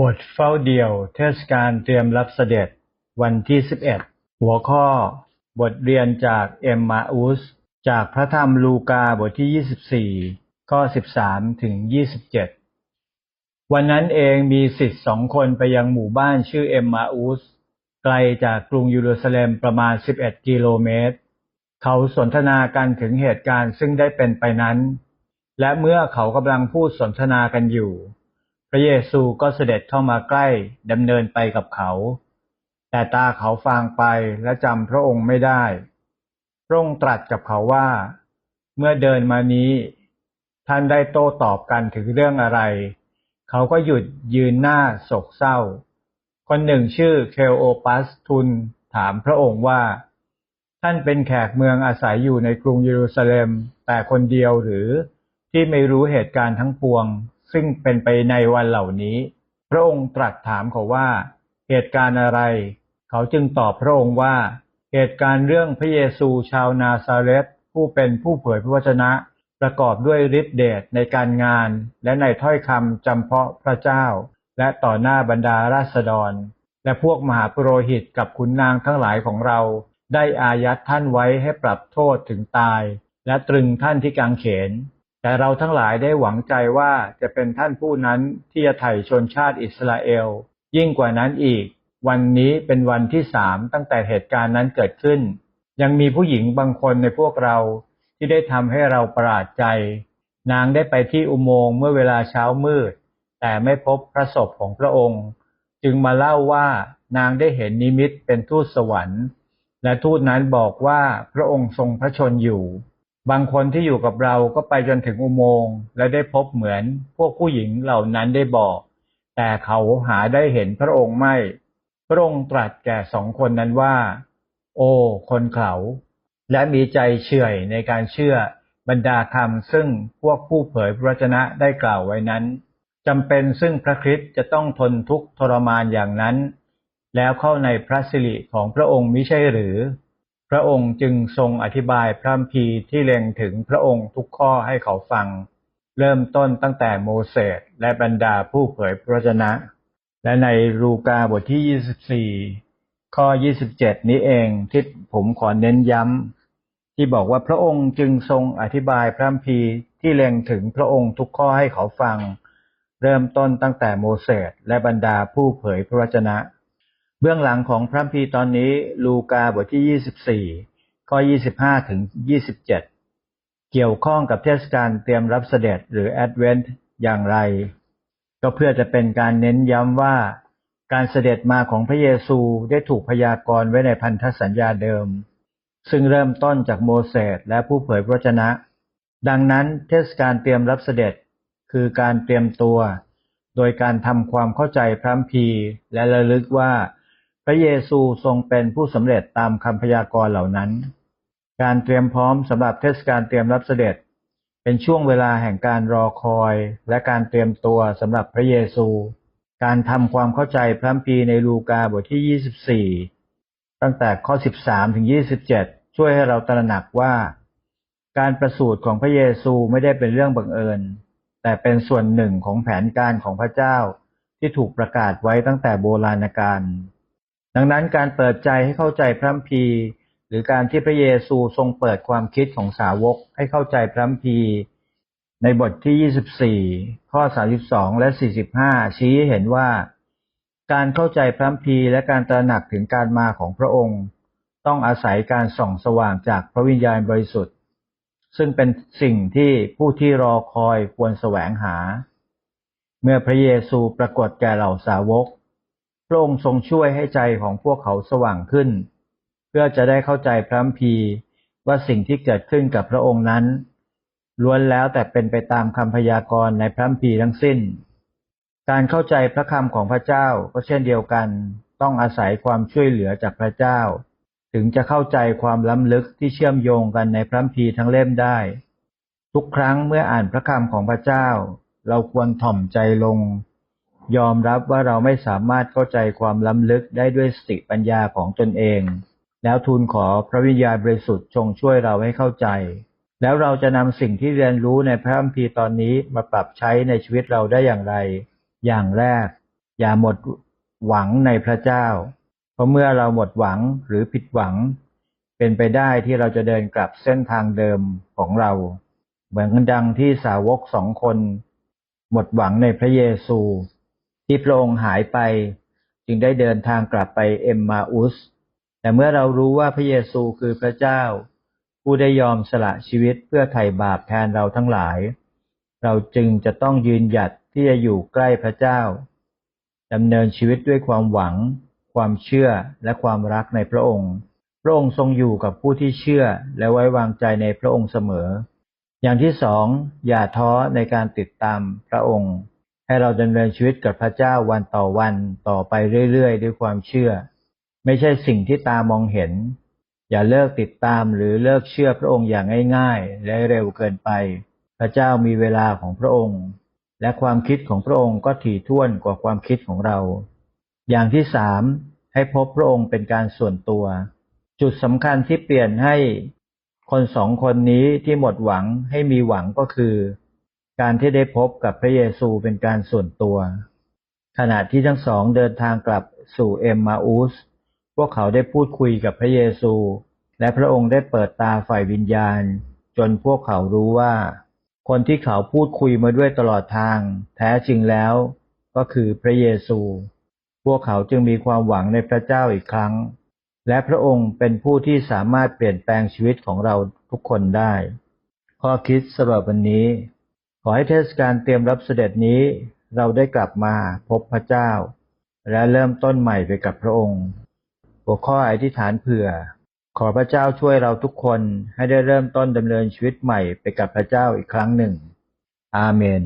บทเฝ้าเดี่ยว เทศกาลเตรียมรับเสด็จ วันที่ 11 หัวข้อ บทเรียนจากเอมมาอุส จากพระธรรมลูกาบทที่ 24 ข้อ 13 ถึง 27 วันนั้นเองมีสิทธิ์สองคนไปยังหมู่บ้านชื่อเอมมาอุส ไกลจากกรุงเยรูซาเล็มประมาณ 11 กิโลเมตร เขาสนทนากันถึงเหตุการณ์ซึ่งได้เป็นไปนั้น และเมื่อเขากำลังพูดสนทนากันอยู่ พระเยซูก็เสด็จเข้ามาใกล้ดำเนินไปกับเขา แต่ตาเขาฟางไปและจำพระองค์ไม่ได้ พระองค์ตรัสกับเขาว่า เมื่อเดินมานี้ ท่านได้โต้ตอบกันถึงเรื่องอะไร เขาก็หยุดยืนหน้าโศกเศร้า คนหนึ่งชื่อเคลโอปัสทูลถามพระองค์ว่า ท่านเป็นแขกเมืองอาศัยอยู่ในกรุงเยรูซาเล็มแต่คนเดียวหรือที่ไม่รู้เหตุการณ์ทั้งปวง ซึ่งเป็นไปในวันเหล่านี้ พระองค์ตรัสถามเขาว่า เหตุการณ์อะไร เขาจึงตอบพระองค์ว่า เหตุการณ์เรื่องพระเยซูชาวนาซาเรตผู้เป็นผู้เผยพระวจนะ ประกอบด้วยฤทธิเดชในการงาน และในถ้อยคำจำเพาะพระเจ้า และต่อหน้าบรรดาราษฎร และพวกมหาปุโรหิตกับขุนนางทั้งหลายของเรา ได้อายัดท่านไว้ให้ปรับโทษถึงตาย และตรึงท่านที่กางเขน แต่เราทั้งหลายได้หวังใจว่าจะเป็นท่านผู้นั้นที่จะไถ่ชนชาติอิสราเอล ยิ่งกว่านั้นอีก วันนี้เป็นวันที่สามตั้งแต่เหตุการณ์นั้นเกิดขึ้น ยังมีผู้หญิงบางคนในพวกเราที่ได้ทำให้เราประหลาดใจ นางได้ไปที่อุโมงค์เมื่อเวลาเช้ามืด แต่ไม่พบพระศพของพระองค์ จึงมาเล่าว่านางได้เห็นนิมิตเป็นทูตสวรรค์ และทูตนั้นบอกว่าพระองค์ทรงพระชนอยู่ บางคนที่อยู่กับเราก็ไปจนถึงอุโมงค์และได้พบเหมือนพวกผู้หญิงเหล่านั้นได้บอก แต่เขาหาได้เห็นพระองค์ไม่ พระองค์ตรัสแก่สองคนนั้นว่า โอ้คนเขาและมีใจเฉื่อยในการเชื่อบรรดาคำซึ่งพวกผู้เผยพระวจนะได้กล่าวไว้นั้นจำเป็นซึ่งพระคริสต์จะต้องทนทุกข์ทรมานอย่างนั้น แล้วเข้าในพระสิริของพระองค์มิใช่หรือ พระองค์จึงทรงอธิบายพระคัมภีร์ที่เล็งถึงพระองค์ทุกข้อให้เขาฟัง เริ่มต้นตั้งแต่โมเสสและบรรดาผู้เผยพระวจนะ และในลูกาบทที่ 24 ข้อ 27 นี้เองที่ผมขอเน้นย้ำ ที่บอกว่าพระองค์จึงทรงอธิบายพระคัมภีร์ที่เล็งถึงพระองค์ทุกข้อให้เขาฟัง เริ่มต้นตั้งแต่โมเสสและบรรดาผู้เผยพระวจนะ เบื้องหลังของพระคัมภีร์ตอนนี้ ลูกาบทที่24ข้อ25ถึง27เกี่ยวข้องกับเทศกาลเตรียมรับเสด็จหรือแอดเวนต์อย่างไร ก็เพื่อจะเป็นการเน้นย้ำว่าการเสด็จมาของพระเยซูได้ถูกพยากรณ์ไว้ในพันธสัญญาเดิม ซึ่งเริ่มต้นจากโมเสสและผู้เผยพระวจนะ ดังนั้นเทศกาลเตรียมรับเสด็จคือการเตรียมตัว โดยการทำความเข้าใจพระคัมภีและระลึกว่า พระเยซูทรงเป็นผู้สำเร็จตามคำพยากรณ์เหล่านั้น การเตรียมพร้อมสำหรับเทศกาลเตรียมรับเสด็จ เป็นช่วงเวลาแห่งการรอคอย และการเตรียมตัวสำหรับพระเยซู การทำความเข้าใจพระคัมภีในลูกาบทที่ 24 ตั้งแต่ข้อ 13 ถึง 27 ช่วยให้เราตระหนักว่า การประสูติของพระเยซูไม่ได้เป็นเรื่องบังเอิญ แต่เป็นส่วนหนึ่งของแผนการของพระเจ้าที่ถูกประกาศไว้ตั้งแต่โบราณกาล ดังนั้นการเปิดใจให้เข้าใจพระคัมภีร์ หรือการที่พระเยซูทรงเปิดความคิดของสาวกให้เข้าใจพระคัมภีร์ ในบทที่ 24 ข้อ 32 และ 45 ชี้ให้เห็นว่าการเข้าใจพระคัมภีร์และการตระหนักถึงการมาของพระองค์ ต้องอาศัยการส่องสว่างจากพระวิญญาณบริสุทธิ์ ซึ่งเป็นสิ่งที่ผู้ที่รอคอยควรแสวงหา เมื่อพระเยซูปรากฏแก่เหล่าสาวก พระองค์ทรงช่วยให้ใจของพวกเขาสว่างขึ้น เพื่อจะได้เข้าใจพระคัมภีร์ว่าสิ่งที่เกิดขึ้นกับพระองค์นั้น ล้วนแล้วแต่เป็นไปตามคำพยากรณ์ในพระคัมภีร์ทั้งสิ้น การเข้าใจพระคำของพระเจ้าก็เช่นเดียวกัน ต้องอาศัยความช่วยเหลือจากพระเจ้า ถึงจะเข้าใจความล้ำลึกที่เชื่อมโยงกันในพระคัมภีร์ทั้งเล่มได้ ทุกครั้งเมื่ออ่านพระคำของพระเจ้า เราควรถ่อมใจลง ยอมรับว่าเราไม่สามารถเข้าใจความล้ำลึกได้ด้วยสติปัญญาของตนเอง แล้วทูลขอพระวิญญาณบริสุทธิ์จงช่วยเราให้เข้าใจ แล้วเราจะนำสิ่งที่เรียนรู้ในพระคัมภีร์ตอนนี้มาปรับใช้ในชีวิตเราได้อย่างไร อย่างแรก อย่าหมดหวังในพระเจ้า เพราะเมื่อเราหมดหวังหรือผิดหวัง เป็นไปได้ที่เราจะเดินกลับเส้นทางเดิมของเรา เหมือนดังที่สาวกสองคน หมดหวังในพระเยซู ที่พระองค์หายไป จึงได้เดินทางกลับไปเอ็มมาอุส แต่เมื่อเรารู้ว่าพระเยซูคือพระเจ้า ผู้ได้ยอมสละชีวิตเพื่อไถ่บาปแทนเราทั้งหลาย เราจึงจะต้องยืนหยัดที่จะอยู่ใกล้พระเจ้าดำเนินชีวิตด้วยความหวัง ความเชื่อและความรักในพระองค์พระองค์ทรงอยู่กับผู้ที่เชื่อและไว้วางใจในพระองค์เสมอ อย่างที่สองอย่าท้อในการติดตามพระองค์ ให้เราดำเนินชีวิตกับพระเจ้าวันต่อวันต่อไปเรื่อยๆ ด้วยความเชื่อ ไม่ใช่สิ่งที่ตามองเห็น อย่าเลิกติดตามหรือเลิกเชื่อพระองค์อย่างง่ายๆ และเร็วเกินไป พระเจ้ามีเวลาของพระองค์ และความคิดของพระองค์ก็ถี่ถ้วนกว่าความคิดของเรา อย่างที่สามให้พบพระองค์เป็นการส่วนตัว จุดสำคัญที่เปลี่ยนให้คนสองคนนี้ที่หมดหวังให้มีหวังก็คือ การที่ได้พบกับพระเยซูเป็นการส่วนตัว ขณะที่ทั้งสองเดินทางกลับสู่เอมมาอุส พวกเขาได้พูดคุยกับพระเยซู และพระองค์ได้เปิดตาฝ่ายวิญญาณ จนพวกเขารู้ว่า คนที่เขาพูดคุยมาด้วยตลอดทาง แท้จริงแล้ว ก็คือพระเยซู พวกเขาจึงมีความหวังในพระเจ้าอีกครั้ง และพระองค์เป็นผู้ที่สามารถเปลี่ยนแปลงชีวิตของเราทุกคนได้ ข้อคิดสำหรับวันนี้ ขอให้เทศกาลเตรียมรับเสด็จนี้เราได้กลับมาพบพระเจ้า และเริ่มต้นใหม่ไปกับพระองค์ หัวข้ออธิษฐานเผื่อ ขอพระเจ้าช่วยเราทุกคนให้ได้เริ่มต้นดำเนินชีวิตใหม่ไปกับพระเจ้าอีกครั้งหนึ่ง อาเมน